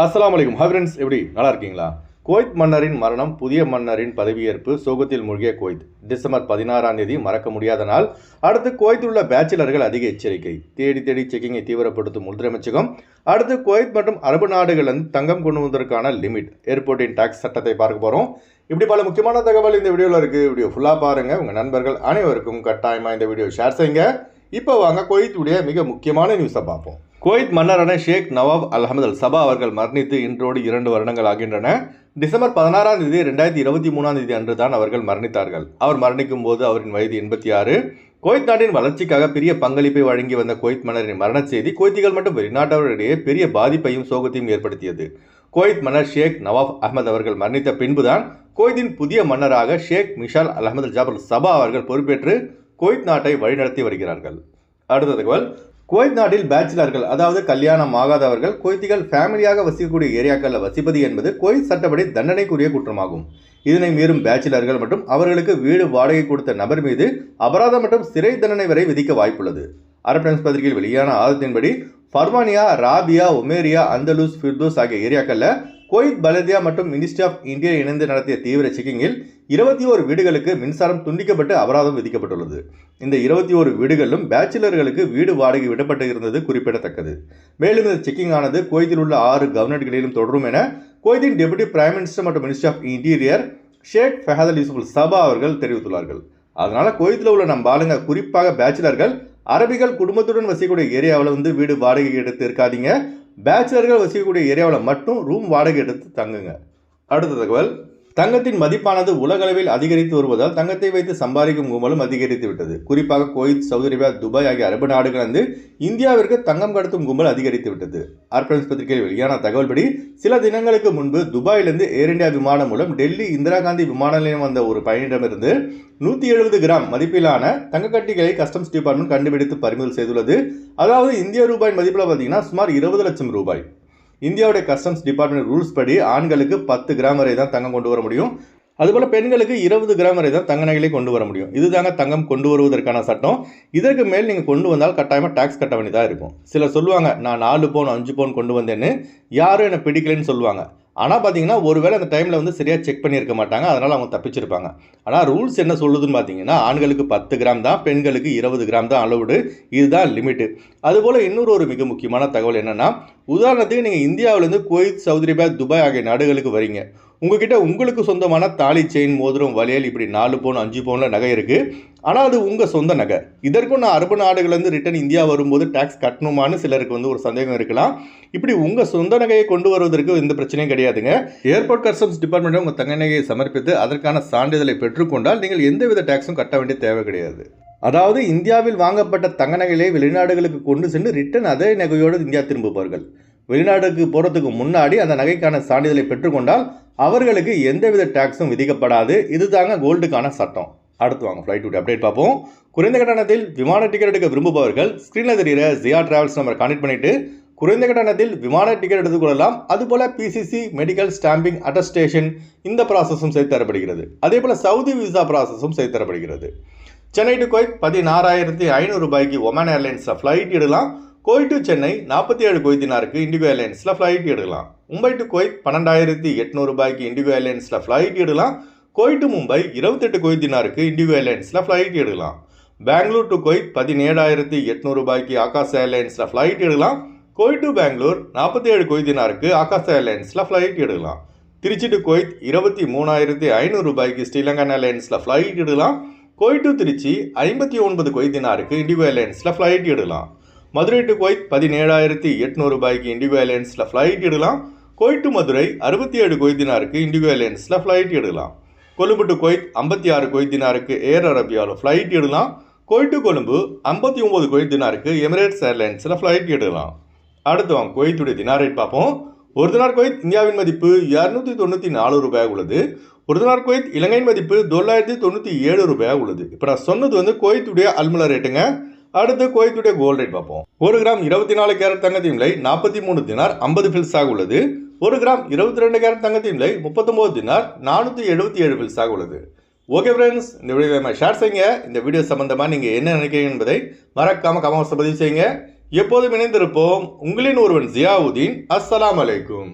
அஸ்லாம் வலைக்கும் ஹவரன்ஸ் எப்படி? நல்லா இருக்கீங்களா? குவைத் மன்னரின் மரணம் புதிய மன்னரின் பதவியேற்பு சோகத்தில் மூழ்கிய குவைத். டிசம்பர் பதினாறாம் தேதி மறக்க முடியாத நாள். அடுத்து குவைத்தில் உள்ள பேச்சுலர்கள் அதிக எச்சரிக்கை. தேடி தேடி செக்கிங்கை தீவிரப்படுத்தும் உள்துறை அமைச்சகம். அடுத்து குவைத் மற்றும் அரபு நாடுகளிலிருந்து தங்கம் கொண்டு வந்ததற்கான லிமிட் ஏர்போர்ட்டின் டாக்ஸ் சட்டத்தை பார்க்க போகிறோம் இப்படி பல முக்கியமான தகவல் இந்த வீடியோவில் இருக்குது வீடியோ ஃபுல்லாக பாருங்கள் உங்கள் நண்பர்கள் அனைவருக்கும் கட்டாயமாக இந்த வீடியோ ஷேர் செய்யுங்க. இப்போ வாங்க குவைத்துடைய மிக முக்கியமான நியூஸை பார்ப்போம். குவைத் மன்னரான ஷேக் நவாப் அல்ஹமது அல் சபா அவர்கள் மரணித்து இன்றோடு இரண்டு வருடங்கள் ஆகின்றன. டிசம்பர் பதினாறாம் தேதி ரெண்டாயிரத்தி இருபத்தி மூணாம் தேதி அன்று தான் அவர்கள் மரணித்தார்கள். அவர் மரணிக்கும் போது அவரின் வயது எண்பத்தி ஆறு. குவைத் நாட்டின் வளர்ச்சிக்காக பெரிய பங்களிப்பை வழங்கி வந்த குவைத் மன்னரின் மரண செய்தி குவைத்திகள் மற்றும் வெளிநாட்டவர்களிடையே பெரிய பாதிப்பையும் சோகத்தையும் ஏற்படுத்தியது. குவைத் மன்னர் ஷேக் நவாப் அகமது அவர்கள் மரணித்த பின்புதான் குவைத்தின் புதிய மன்னராக ஷேக் மிஷால் அல் அஹமது ஜாபர் சபா அவர்கள் பொறுப்பேற்று குவைத் நாட்டை வழிநடத்தி வருகிறார்கள். அடுத்த தகவல் குவைத் நாட்டில் பேச்சுலர்கள் அதாவது கல்யாணம் ஆகாதவர்கள் குவைத்திகள் ஃபேமிலியாக வசிக்கக்கூடிய ஏரியாக்களில் வசிப்பது என்பது குவைத் சட்டப்படி தண்டனைக்குரிய குற்றமாகும். இதனை மீறும் பேச்சுலர்கள் மற்றும் அவர்களுக்கு வீடு வாடகை கொடுத்த நபர் மீது அபராதம் மற்றும் சிறை தண்டனை வரை விதிக்க வாய்ப்புள்ளது. அரப் டைம்ஸ் பத்திரிகையில் வெளியான ஆதத்தின்படி Farwaniya Rabiya Omariya Andalus Firdous ஆகிய ஏரியாக்களில் குவைத் பலதியா மற்றும் மினிஸ்ட்ரி ஆஃப் இந்தியா இணைந்து நடத்திய தீவிர செக்கிங்கில் இருபத்தி ஓரு வீடுகளுக்கு மின்சாரம் துண்டிக்கப்பட்டு அபராதம் விதிக்கப்பட்டுள்ளது. இந்த இருபத்தி ஓரு வீடுகளிலும் பேச்சுலர்களுக்கு வீடு வாடகை விடப்பட்டு இருந்தது குறிப்பிடத்தக்கது. மேலும் இந்த செக்கிங் ஆனது கோயத்தில் உள்ள ஆறு கவர்னர்களிலும் தொடரும் என கோயத்தின் டெபுட்டி பிரைம் மினிஸ்டர் மற்றும் minister of interior Sheikh Fahad Al Yousef Sabah அவர்கள் தெரிவித்துள்ளார்கள். அதனால கோயத்தில் உள்ள நம் ஆளுங்க குறிப்பாக பேச்சுலர்கள் அரபிகள் குடும்பத்துடன் வசிக்கக்கூடிய ஏரியாவில் வந்து வீடு வாடகை எடுத்து இருக்காதீங்க. பேச்சுலர்கள் வசிக்கக்கூடிய ஏரியாவில் மட்டும் ரூம் வாடகை எடுத்து தங்குங்க. அடுத்த தகவல். தங்கத்தின் மதிப்பானது உலகளவில் அதிகரித்து வருவதால் தங்கத்தை வைத்து சம்பாதிக்கும் கும்பலும் அதிகரித்து விட்டது. குறிப்பாக குவைத் சவுதி அரேபியா துபாய் ஆகிய அரபு நாடுகள் வந்து இந்தியாவிற்கு தங்கம் கடத்தும் கும்பல் அதிகரித்து விட்டது. ஆர்பிரன்ஸ் பத்திரிகையில் வெளியான தகவல்படி சில தினங்களுக்கு முன்பு துபாயிலிருந்து ஏர் இந்தியா விமானம் மூலம் டெல்லி இந்திரா காந்தி விமான நிலையம் வந்த ஒரு பயணியிடமிருந்து நூற்றி எழுபது கிராம் மதிப்பிலான தங்கக்கட்டிகளை கஸ்டம்ஸ் டிபார்ட்மெண்ட் கண்டுபிடித்து பறிமுதல் செய்துள்ளது. அதாவது இந்திய ரூபாய் மதிப்பில் பார்த்தீங்கன்னா சுமார் இருபது லட்சம் ரூபாய். இந்தியாவுடைய கஸ்டம்ஸ் டிபார்ட்மெண்ட் ரூல்ஸ் படி ஆண்களுக்கு பத்து கிராம் வரை தான் தங்கம் கொண்டு வர முடியும். அதுபோல் பெண்களுக்கு இருபது கிராம் வரை தான் தங்க நகைகளை கொண்டு வர முடியும். இதுதாங்க தங்கம் கொண்டு வருவதற்கான சட்டம். இதற்கு மேல் நீங்கள் கொண்டு வந்தால் கட்டாயமாக டேக்ஸ் கட்ட வேண்டியதாக இருக்கும். சிலர் சொல்லுவாங்க நான் நாலு பவுன் அஞ்சு பவுன் கொண்டு வந்தேன்னு. யாரும் என்னை பிடிக்கலைன்னு சொல்லுவாங்க. ஆனால் பார்த்தீங்கன்னா ஒருவேளை அந்த டைமில் வந்து சரியாக செக் பண்ணியிருக்க மாட்டாங்க. அதனால் அவங்க தப்பிச்சிருப்பாங்க. ஆனால் ரூல்ஸ் என்ன சொல்லுதுன்னு பார்த்தீங்கன்னா ஆண்களுக்கு பத்து கிராம் தான் பெண்களுக்கு இருபது கிராம் தான் அளவுடு இதுதான் லிமிட்டு அதுபோல் இன்னொரு ஒரு மிக முக்கியமான தகவல் என்னென்னா உதாரணத்துக்கு நீங்கள் இந்தியாவிலேருந்து குவைத் சவுதி துபாய் ஆகிய நாடுகளுக்கு வரீங்க. உங்ககிட்ட உங்களுக்கு சொந்தமான தாலி செயின் மோதிரம் வளையல் இப்படி நாலு பவுன் அஞ்சு பவுனில் நகை இருக்குது ஆனால் அது உங்கள் சொந்த நகை. இதற்கும் நான் அரபு நாடுகள்லேருந்து ரிட்டன் இந்தியா வரும்போது டேக்ஸ் கட்டணுமான்னு சிலருக்கு வந்து ஒரு சந்தேகம் இருக்கலாம். இப்படி உங்கள் சொந்த நகையை கொண்டு வருவதற்கு எந்த பிரச்சனையும் கிடையாதுங்க. ஏர்போர்ட் கஸ்டம்ஸ் டிபார்ட்மெண்ட்டை உங்கள் தங்க நகையை சமர்ப்பித்து அதற்கான சான்றிதழை பெற்றுக்கொண்டால் நீங்கள் எந்தவித டேக்ஸும் கட்ட வேண்டிய தேவை கிடையாது. அதாவது இந்தியாவில் வாங்கப்பட்ட தங்க நகைகளை வெளிநாடுகளுக்கு கொண்டு சென்று ரிட்டன் அதே நகையோடு இந்தியா திரும்புவார்கள். வெளிநாடுக்கு போகிறதுக்கு முன்னாடி அந்த நகைக்கான சான்றிதழை பெற்றுக்கொண்டால் அவர்களுக்கு எந்தவித டேக்ஸும் விதிக்கப்படாது. இதுதாங்க கோல்டுக்கான சட்டம். அடுத்து வாங்க ஃப்ளைட் டூ அப்டேட் பார்ப்போம். குறைந்த கட்டணத்தில் விமான டிக்கெட் எடுக்க விரும்புபவர்கள் ஸ்க்ரீனில் தெரிகிற ஜியா டிராவல்ஸ் நம்பர் கான்டெக்ட் பண்ணிவிட்டு குறைந்த கட்டணத்தில் விமான டிக்கெட் எடுத்துக்கொள்ளலாம் அதுபோல் பிசிசி மெடிக்கல் ஸ்டாம்பிங் அட்டஸ்டேஷன் இந்த ப்ராசஸும் செய்து தரப்படுகிறது. அதே போல் சவுதி விசா ப்ராசஸும் செய்து தரப்படுகிறது. சென்னை டு கோயத் பதினாறாயிரத்தி ஐநூறு ரூபாய்க்கு ஒமன் ஏர்லைன்ஸில் ஃப்ளைட் இடலாம் கோய் டு சென்னை நாற்பத்தி ஏழு கொய்தினாருக்கு இண்டிகோ ஏர்லைன்ஸில் ஃப்ளைட் எடுக்கலாம். மும்பை டு கோயத் பன்னெண்டாயிரத்தி எட்நூறு ரூபாய்க்கு இண்டிகோ ஏர்லைன்ஸில் ஃப்ளைட் எடுக்கலாம். கோய் டு மும்பை இருபத்தெட்டு கொய்தினாருக்கு இண்டிகோ ஏர்லைன்ஸில் ஃப்ளைட் எடுக்கலாம். பெங்களூர் டு கோயத் பதினேழாயிரத்தி எட்நூறு ரூபாய்க்கு ஆகாஷ் ஏர்லைன்ஸில் ஃப்ளைட் எடுக்கலாம். கோய் டு பெங்களூர் நாற்பத்தி ஏழு கொய்தினாருக்கு ஆகாஷ் ஏர்லைன்ஸில் ஃப்ளைட் எடுக்கலாம். திருச்சி டு கோயத் இருபத்தி மூணாயிரத்தி ஐநூறு ரூபாய்க்கு ஸ்ரீலங்கன் ஏர்லைன்ஸில் ஃப்ளைட் எடுக்கலாம். கோய் டு திருச்சி ஐம்பத்தி ஒன்பது கொய்தினாருக்கு இண்டிகோ ஏர்லைன்ஸில் ஃப்ளைட் இடலாம் மதுரை டு கொய்த் பதினேழாயிரத்தி எட்நூறு ரூபாய்க்கு இண்டிகோ ஏர்லைன்ஸில் ஃப்ளைட் இடலாம் கோய் டு மதுரை அறுபத்தி ஏழு கொய்தினாருக்கு இண்டிகோ ஏர்லைன்ஸில் ஃப்ளைட் இடலாம் கொழும்பு டு கொய்த் ஐம்பத்தி ஆறு கொய்தினாருக்கு ஏர் அரபியாவில் ஃப்ளைட் இடலாம் கோய் டு கொழும்பு ஐம்பத்தி ஒம்பது கொய்தினாருக்கு எமிரேட்ஸ் ஏர்லைன்ஸில் ஃப்ளைட் எடுக்கலாம். அடுத்து வாங்க கொய்த்துடைய தினார் ரேட் பார்ப்போம். ஒரு தினார் குவைத் இந்தியாவின் மதிப்பு இரநூத்தி தொண்ணூற்றி நாலு ரூபாய் உள்ளது. ஒரு தினார் குவைத் இலங்கையின் மதிப்பு தொள்ளாயிரத்தி தொண்ணூற்றி ஏழு ரூபாய் உள்ளது. இப்போ நான் சொன்னது வந்து குவைத்துடைய அல்முலா ரேட்டுங்க அடுத்து குவைத்துடைய கோல்ட் ரேட் பார்ப்போம். ஒரு கிராம் இருபத்தி நாலு கேரட் தங்கத்தின் விலை நாற்பத்தி மூணு தினார் ஐம்பது ஃபில்ஸாக உள்ளது. ஒரு கிராம் இருபத்தி ரெண்டு கேரட் தங்கத்தின் விலை முப்பத்தொம்போது தினார் நானூற்றி எழுபத்தி ஏழு ஃபில்ஸாக உள்ளது. ஓகே ஃப்ரெண்ட்ஸ் இந்த வீடியோ ஷேர் செய்யுங்க. இந்த வீடியோ சம்மந்தமாக நீங்கள் என்ன நினைக்கிறீங்க என்பதை மறக்காமல் கமெண்ட்ஸில் பதிவு செய்யுங்க. எப்போதும் இணைந்திருப்போம் உங்களின் ஒருவன் ஜியாவுதீன். அஸ்ஸலாமு அலைக்கும்.